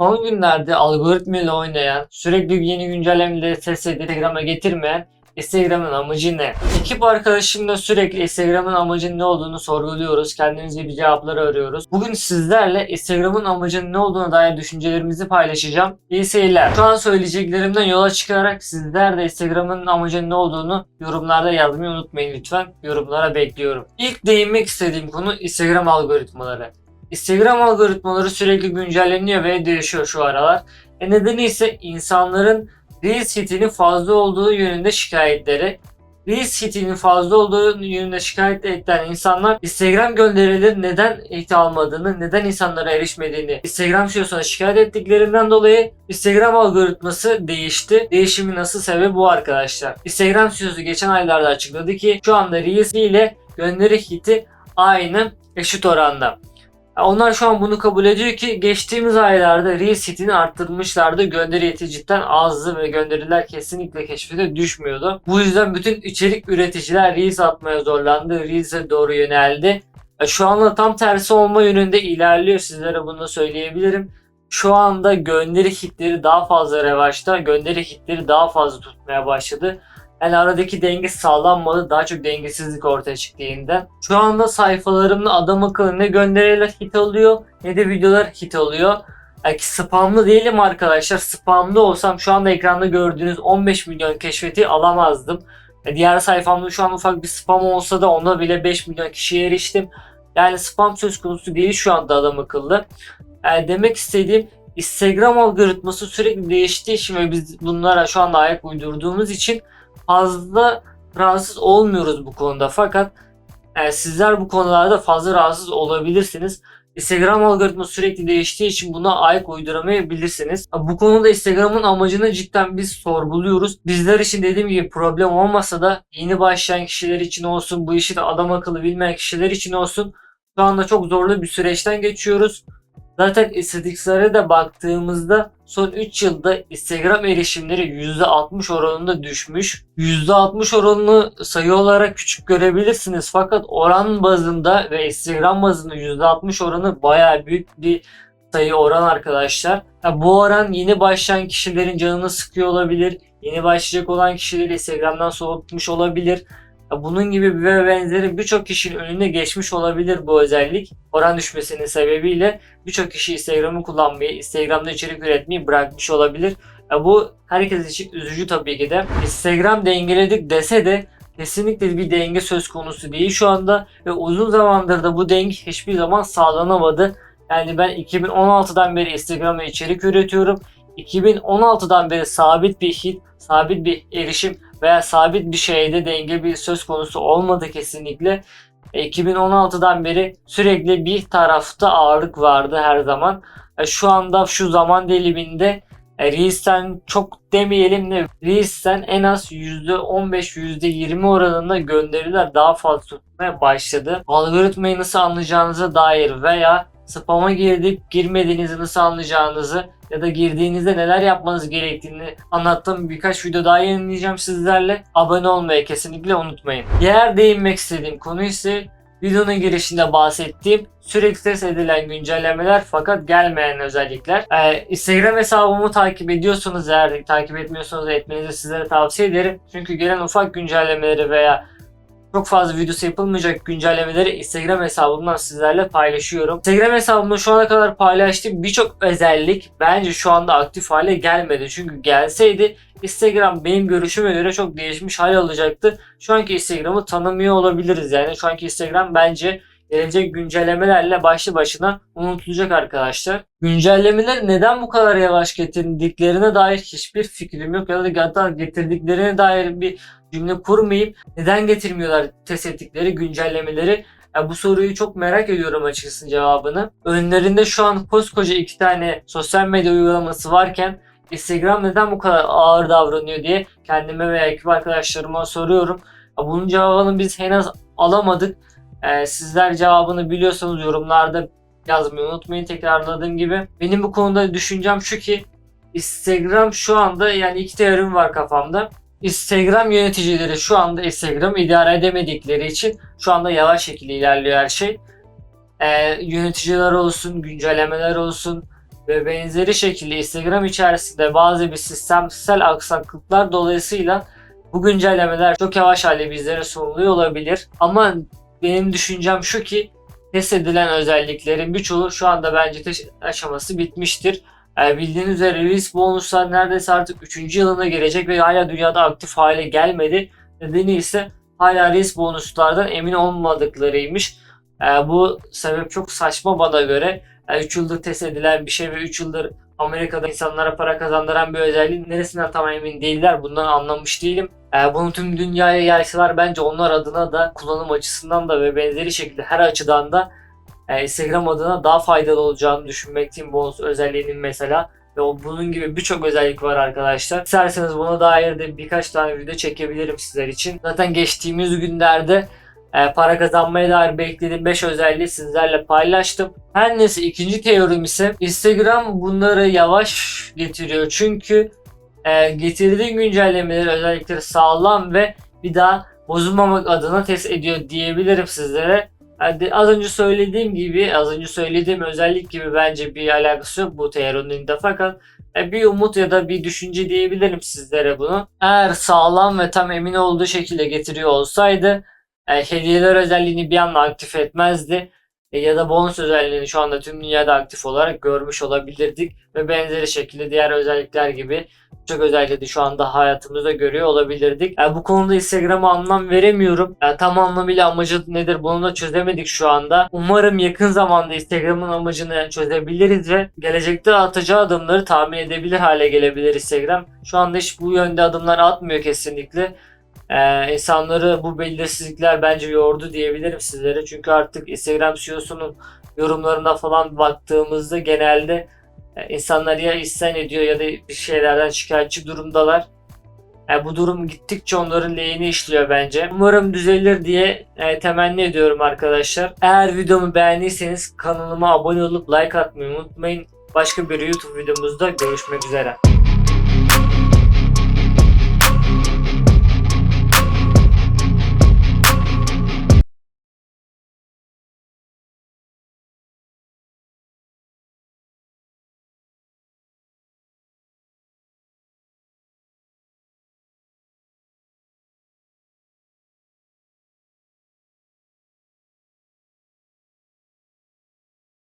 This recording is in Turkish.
Son günlerde algoritmayla oynayan, sürekli yeni güncellemeleri ses Instagram'a getirmeyen Instagram'ın amacı ne? Ekip arkadaşımla sürekli Instagram'ın amacının ne olduğunu sorguluyoruz. Kendimize bir cevapları arıyoruz. Bugün sizlerle Instagram'ın amacının ne olduğuna dair düşüncelerimizi paylaşacağım. İyi seyirler. Şu an söyleyeceklerimden yola çıkarak sizler de Instagram'ın amacının ne olduğunu yorumlarda yazmayı unutmayın lütfen. Yorumlara bekliyorum. İlk değinmek istediğim konu Instagram algoritmaları. Instagram algoritmaları sürekli güncelleniyor ve değişiyor şu aralar. E nedeni ise insanların Reels hitinin fazla olduğu yönünde şikayetleri. Reels hitinin fazla olduğu yönünde şikayet eden insanlar Instagram gönderileri neden hit almadığını, neden insanlara erişmediğini Instagram CEO'suna şikayet ettiklerinden dolayı Instagram algoritması değişti. Değişimin nasıl sebebi bu arkadaşlar. Instagram CEO'su geçen aylarda açıkladı ki şu anda Reels ile gönderi hiti aynı eşit oranda. Onlar şu an bunu kabul ediyor ki geçtiğimiz aylarda Reels hitini arttırmışlardı. Gönderi hiti cidden azdı ve gönderiler kesinlikle keşfete düşmüyordu. Bu yüzden bütün içerik üreticiler Reels atmaya zorlandı. Reels'e doğru yöneldi. Şu anda tam tersi olma yönünde ilerliyor. Sizlere bunu söyleyebilirim. Şu anda gönderi hitleri daha fazla revaçta. Gönderi hitleri daha fazla tutmaya başladı. Yani aradaki denge sağlanmadı. Daha çok dengesizlik ortaya çıktı yeniden. Şu anda sayfalarımda adam akıllı ne gönderiler hit alıyor ne de videolar hit alıyor. Belki spamlı değilim arkadaşlar. Spamlı olsam şu anda ekranda gördüğünüz 15 milyon keşfeti alamazdım. E, Diğer sayfamda şu an ufak bir spam olsa da ona bile 5 milyon kişiye eriştim. Yani spam söz konusu değil şu anda adam akıllı. Yani demek istediğim Instagram algoritması sürekli değiştiği için ve biz bunlara şu anda ayak uydurduğumuz için fazla rahatsız olmuyoruz bu konuda. Fakat e, sizler bu konularda fazla rahatsız olabilirsiniz. Instagram algoritması sürekli değiştiği için buna ayak uyduramayabilirsiniz. Bu konuda Instagram'ın amacını cidden biz sorguluyoruz. Bizler için dediğim gibi problem olmasa da yeni başlayan kişiler için olsun, bu işi de adam akıllı bilmeyen kişiler için olsun şu anda çok zorlu bir süreçten geçiyoruz. Zaten istatistiklere de baktığımızda son 3 yılda Instagram erişimleri %60 oranında düşmüş. %60 oranını sayı olarak küçük görebilirsiniz fakat oran bazında ve Instagram bazında %60 oranı bayağı büyük bir sayı oran arkadaşlar. Ya bu oran yeni başlayan kişilerin canını sıkıyor olabilir. Yeni başlayacak olan kişileri Instagram'dan soğutmuş olabilir. Bunun gibi ve benzeri birçok kişinin önüne geçmiş olabilir bu özellik. Oran düşmesinin sebebiyle birçok kişi Instagram'ı kullanmayı, Instagram'da içerik üretmeyi bırakmış olabilir. Bu herkes için üzücü tabii ki de. Instagram dengeledik dese de kesinlikle bir denge söz konusu değil şu anda ve uzun zamandır da bu denge hiçbir zaman sağlanamadı. Yani ben 2016'dan beri Instagram'a içerik üretiyorum. 2016'dan beri sabit bir hit, sabit bir erişim veya sabit bir şeyde denge bir söz konusu olmadı kesinlikle. E, 2016'dan beri sürekli bir tarafta ağırlık vardı her zaman. E, Şu anda şu zaman diliminde e, Reels'ten çok demeyelim de Reels'ten en az %15 %20 oranında gönderiler daha fazla tutmaya başladı. Algoritmayı nasıl anlayacağınıza dair veya spam'a girdik girmediğinizi nasıl anlayacağınızı ya da girdiğinizde neler yapmanız gerektiğini anlattığım birkaç video daha yayınlayacağım sizlerle. Abone olmayı kesinlikle unutmayın. Diğer değinmek istediğim konu ise videonun girişinde bahsettiğim sürekli ses edilen güncellemeler fakat gelmeyen özellikler. Ee, Instagram hesabımı takip ediyorsanız eğer takip etmiyorsanız etmenizi sizlere tavsiye ederim. Çünkü gelen ufak güncellemeleri veya çok fazla videosu yapılmayacak güncellemeleri Instagram hesabımdan sizlerle paylaşıyorum. Instagram hesabımda şu ana kadar paylaştığım birçok özellik bence şu anda aktif hale gelmedi. Çünkü gelseydi Instagram benim görüşüme göre çok değişmiş hal alacaktı. Şu anki Instagram'ı tanımıyor olabiliriz yani. Şu anki Instagram bence gelecek güncellemelerle başlı başına unutulacak arkadaşlar. Güncellemeler neden bu kadar yavaş getirdiklerine dair hiçbir fikrim yok ya da hatta getirdiklerine dair bir cümle kurmayayım. Neden getirmiyorlar test ettikleri güncellemeleri? Ya bu soruyu çok merak ediyorum açıkçası cevabını. Önlerinde şu an koskoca iki tane sosyal medya uygulaması varken Instagram neden bu kadar ağır davranıyor diye kendime veya ekip arkadaşlarıma soruyorum. Ya bunun cevabını biz henüz alamadık. Ee, sizler cevabını biliyorsanız yorumlarda yazmayı unutmayın tekrarladığım gibi. Benim bu konuda düşüncem şu ki Instagram şu anda yani iki teorim var kafamda. Instagram yöneticileri şu anda Instagram idare edemedikleri için şu anda yavaş şekilde ilerliyor her şey. Ee, yöneticiler olsun, güncellemeler olsun ve benzeri şekilde Instagram içerisinde bazı bir sistemsel aksaklıklar dolayısıyla bu güncellemeler çok yavaş hale bizlere sunuluyor olabilir. Ama benim düşüncem şu ki test edilen özelliklerin birçoğu şu anda bence test aşaması bitmiştir. Yani bildiğiniz üzere release bonuslar neredeyse artık 3. yılına girecek ve hala dünyada aktif hale gelmedi. Nedeni ise hala release bonuslardan emin olmadıklarıymış. Yani bu sebep çok saçma bana göre. 3 yıldır test edilen bir şey ve 3 yıldır Amerika'da insanlara para kazandıran bir özelliğin neresinden tam emin değiller. Bundan anlamış değilim. Ee, bunu tüm dünyaya yaysalar bence onlar adına da kullanım açısından da ve benzeri şekilde her açıdan da e, Instagram adına daha faydalı olacağını düşünmekteyim bonus özelliğinin mesela. Ve o bunun gibi birçok özellik var arkadaşlar. İsterseniz buna dair de birkaç tane video çekebilirim sizler için. Zaten geçtiğimiz günlerde e, para kazanmaya dair beklediğim 5 özelliği sizlerle paylaştım. Her neyse ikinci teorim ise Instagram bunları yavaş getiriyor. Çünkü e, getirdiği güncellemeleri özellikleri sağlam ve bir daha bozulmamak adına test ediyor diyebilirim sizlere. Yani az önce söylediğim gibi, az önce söylediğim özellik gibi bence bir alakası yok bu teorinin de fakat e, bir umut ya da bir düşünce diyebilirim sizlere bunu. Eğer sağlam ve tam emin olduğu şekilde getiriyor olsaydı e, hediyeler özelliğini bir anda aktif etmezdi. E, ya da bonus özelliğini şu anda tüm dünyada aktif olarak görmüş olabilirdik. Ve benzeri şekilde diğer özellikler gibi çok özellikleri şu anda hayatımızda görüyor olabilirdik. Yani bu konuda Instagram'a anlam veremiyorum. Yani tam anlamıyla amacı nedir bunu da çözemedik şu anda. Umarım yakın zamanda Instagram'ın amacını çözebiliriz ve gelecekte atacağı adımları tahmin edebilir hale gelebilir Instagram. Şu anda hiç bu yönde adımlar atmıyor kesinlikle. Ee, insanları bu belirsizlikler bence yordu diyebilirim sizlere. Çünkü artık Instagram CEO'sunun yorumlarına falan baktığımızda genelde e, insanlar ya isyan ediyor ya da bir şeylerden şikayetçi durumdalar. Yani bu durum gittikçe onların lehine işliyor bence. Umarım düzelir diye e, temenni ediyorum arkadaşlar. Eğer videomu beğendiyseniz kanalıma abone olup like atmayı unutmayın. Başka bir YouTube videomuzda görüşmek üzere.